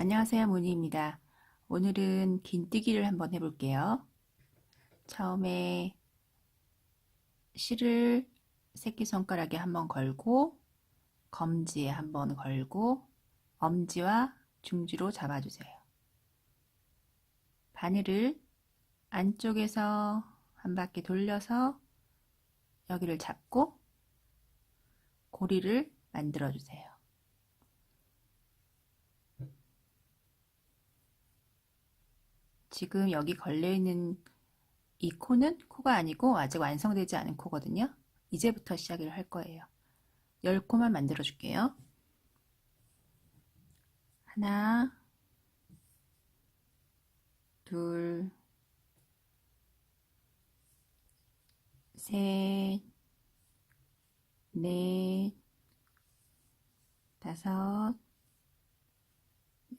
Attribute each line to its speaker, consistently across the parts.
Speaker 1: 안녕하세요. 문희입니다. 오늘은 긴뜨기를 한번 해볼게요. 처음에 실을 새끼손가락에 한번 걸고 검지에 한번 걸고 엄지와 중지로 잡아주세요. 바늘을 안쪽에서 한 바퀴 돌려서 여기를 잡고 고리를 만들어 주세요. 지금 여기 걸려있는 이 코는 코가 아니고 아직 완성되지 않은 코거든요. 이제부터 시작을 할 거예요. 10코만 만들어 줄게요. 하나, 둘, 셋, 넷, 다섯,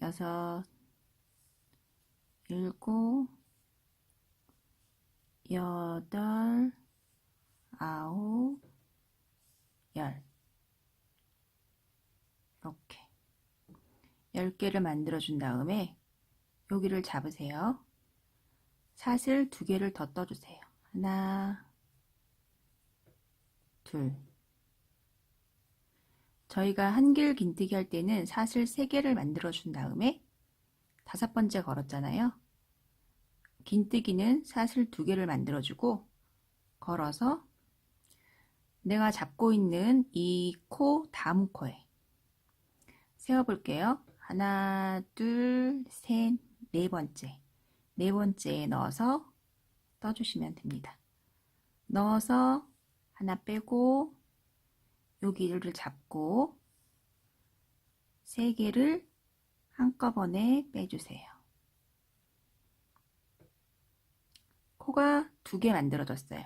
Speaker 1: 여섯, 일곱, 여덟, 아홉, 열. 이렇게. 10개를 만들어준 다음에 여기를 잡으세요. 사슬 두 개를 더 떠주세요. 하나, 둘. 저희가 한길 긴뜨기 할 때는 사슬 세 개를 만들어준 다음에 다섯 번째 걸었잖아요. 긴뜨기는 사슬 두 개를 만들어주고 걸어서 내가 잡고 있는 이 코 다음 코에 세어볼게요. 하나, 둘, 셋, 네 번째. 네 번째에 넣어서 떠주시면 됩니다. 넣어서 하나 빼고 여기를 잡고 세 개를 한꺼번에 빼주세요. 코가 두 개 만들어졌어요.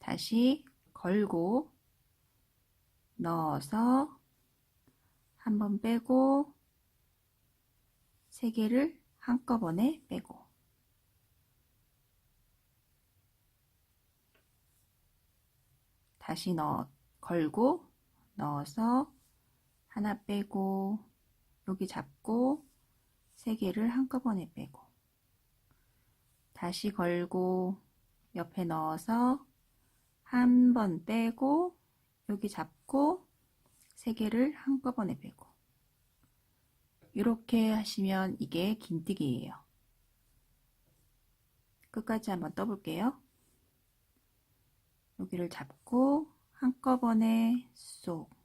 Speaker 1: 다시 걸고 넣어서 한 번 빼고 세 개를 한꺼번에 빼고 다시 넣어 걸고 넣어서 하나 빼고 여기 잡고 세 개를 한꺼번에 빼고 다시 걸고 옆에 넣어서 한 번 빼고 여기 잡고 세 개를 한꺼번에 빼고 이렇게 하시면 이게 긴뜨기예요. 끝까지 한번 떠볼게요. 여기를 잡고 한꺼번에 쏙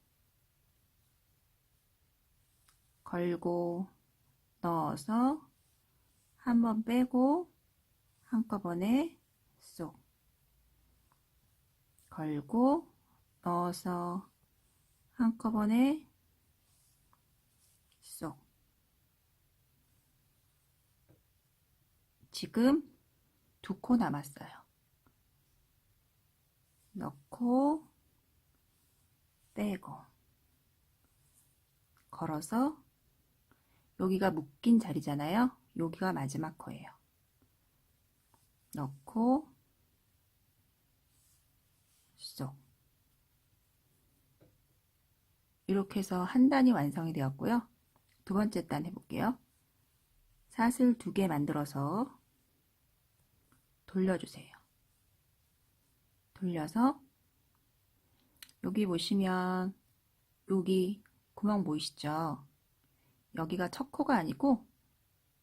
Speaker 1: 걸고 넣어서 한 번 빼고 한꺼번에 쏙 걸고 넣어서 한꺼번에 쏙 지금 두 코 남았어요. 넣고 빼고 걸어서 여기가 묶인 자리잖아요. 여기가 마지막 코예요. 넣고 쏙 이렇게 해서 한 단이 완성이 되었고요. 두 번째 단 해볼게요. 사슬 두 개 만들어서 돌려주세요. 돌려서 여기 보시면 여기 구멍 보이시죠? 여기가 첫 코가 아니고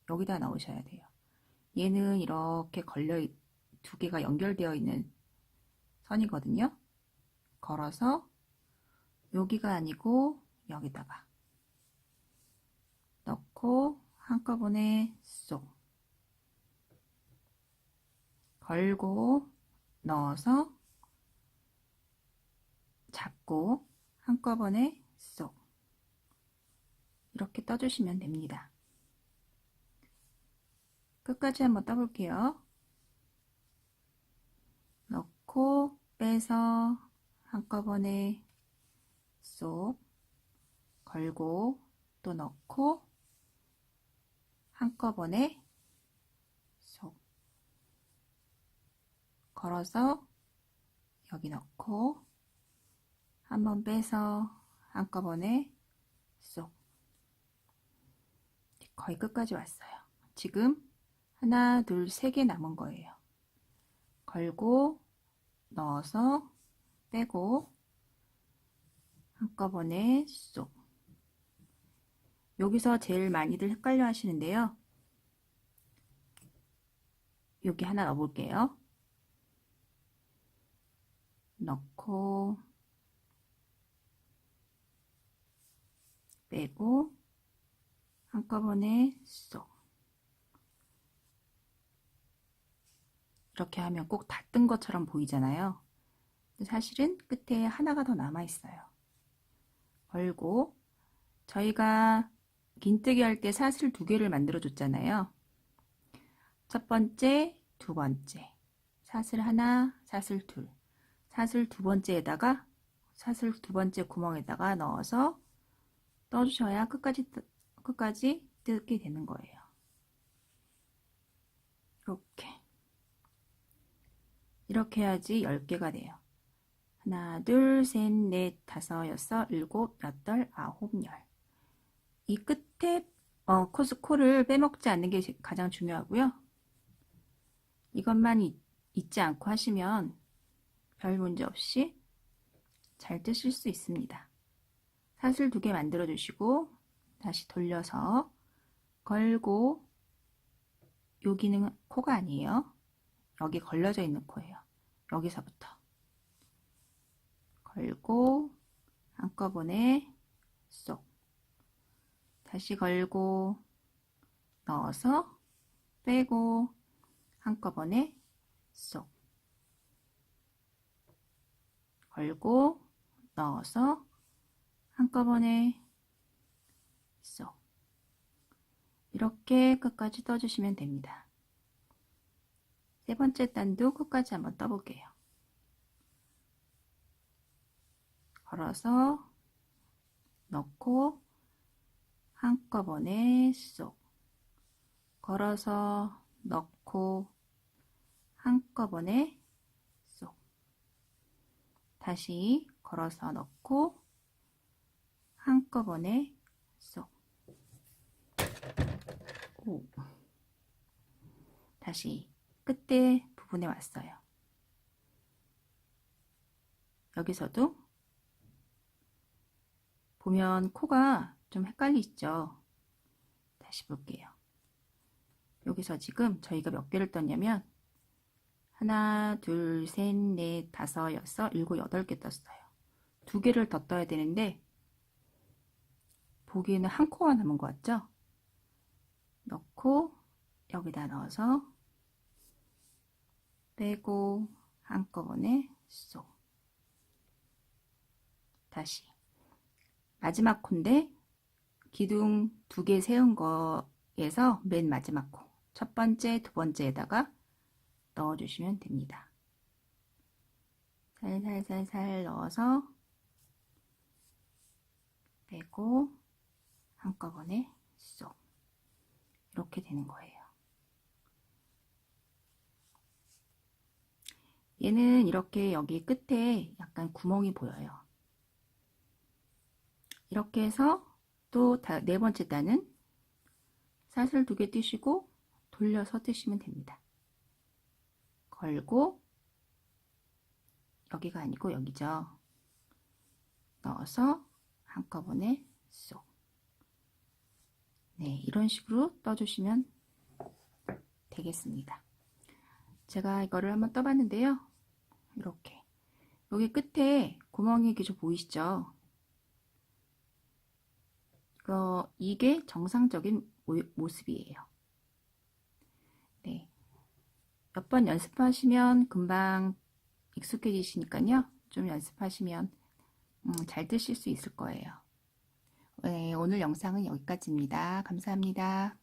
Speaker 1: 여기다 넣으셔야 돼요. 얘는 이렇게 걸려 두 개가 연결되어 있는 선이거든요. 걸어서 여기가 아니고 여기다가 넣고 한꺼번에 쏙 걸고 넣어서 잡고 한꺼번에 쏙 이렇게 떠주시면 됩니다. 끝까지 한번 떠볼게요. 넣고 빼서 한꺼번에 쏙 걸고 또 넣고 한꺼번에 쏙 걸어서 여기 넣고 한번 빼서 한꺼번에 쏙 거의 끝까지 왔어요. 지금 하나, 둘, 세 개 남은 거예요. 걸고 넣어서 빼고 한꺼번에 쏙. 여기서 제일 많이들 헷갈려 하시는데요. 여기 하나 넣어볼게요. 넣고 빼고 한꺼번에 쏙 이렇게 하면 꼭 다 뜬 것처럼 보이잖아요. 사실은 끝에 하나가 더 남아 있어요. 걸고 저희가 긴뜨기 할 때 사슬 두 개를 만들어 줬잖아요. 첫 번째, 두 번째. 사슬 하나, 사슬 둘. 사슬 두 번째에다가 사슬 두 번째 구멍에다가 넣어서 떠주셔야 끝까지 뜨- 끝까지 뜯게 되는 거예요. 이렇게 이렇게 해야지 10개가 돼요. 하나, 둘, 셋, 넷, 다섯, 여섯, 일곱, 여덟, 아홉, 열. 이 끝에 어, 코스 코를 빼먹지 않는 게 가장 중요하고요. 이것만 잊, 잊지 않고 하시면 별 문제 없이 잘 뜨실 수 있습니다. 사슬 두 개 만들어 주시고 다시 돌려서 걸고 여기는 코가 아니에요. 여기 걸려져 있는 코예요. 여기서부터 걸고 한꺼번에 쏙 다시 걸고 넣어서 빼고 한꺼번에 쏙 걸고 넣어서 한꺼번에 쏙 이렇게 끝까지 떠주시면 됩니다. 세 번째 단도 끝까지 한번 떠볼게요. 걸어서 넣고 한꺼번에 쏙 걸어서 넣고 한꺼번에 쏙 다시 걸어서 넣고 한꺼번에 쏙 오. 다시 끝에 부분에 왔어요. 여기서도 보면 코가 좀 헷갈리죠? 다시 볼게요. 여기서 지금 저희가 몇 개를 떴냐면 하나, 둘, 셋, 넷, 다섯, 여섯, 일곱, 여덟 개 떴어요. 두 개를 더 떠야 되는데 보기에는 한 코가 남은 것 같죠? 넣고 여기다 넣어서 빼고 한꺼번에 쏙 다시 마지막 코인데 기둥 두 개 세운 거에서 맨 마지막 코 첫 번째, 두 번째에다가 넣어주시면 됩니다. 살살살살 넣어서 빼고 한꺼번에 쏙 이렇게 되는 거예요. 얘는 이렇게 여기 끝에 약간 구멍이 보여요. 이렇게 해서 또 네 번째 단은 사슬 두 개 뜨시고 돌려서 뜨시면 됩니다. 걸고 여기가 아니고 여기죠. 넣어서 한꺼번에 쏙. 네, 이런 식으로 떠주시면 되겠습니다. 제가 이거를 한번 떠봤는데요. 이렇게. 여기 끝에 구멍이 좀 보이시죠? 이거, 이게 정상적인 모 습이에요. 네. 몇 번 연습하시면 금방 익숙해지시니까요. 좀 연습하시면 음, 잘 뜨실 수 있을 거예요. 네, 오늘 영상은 여기까지입니다. 감사합니다.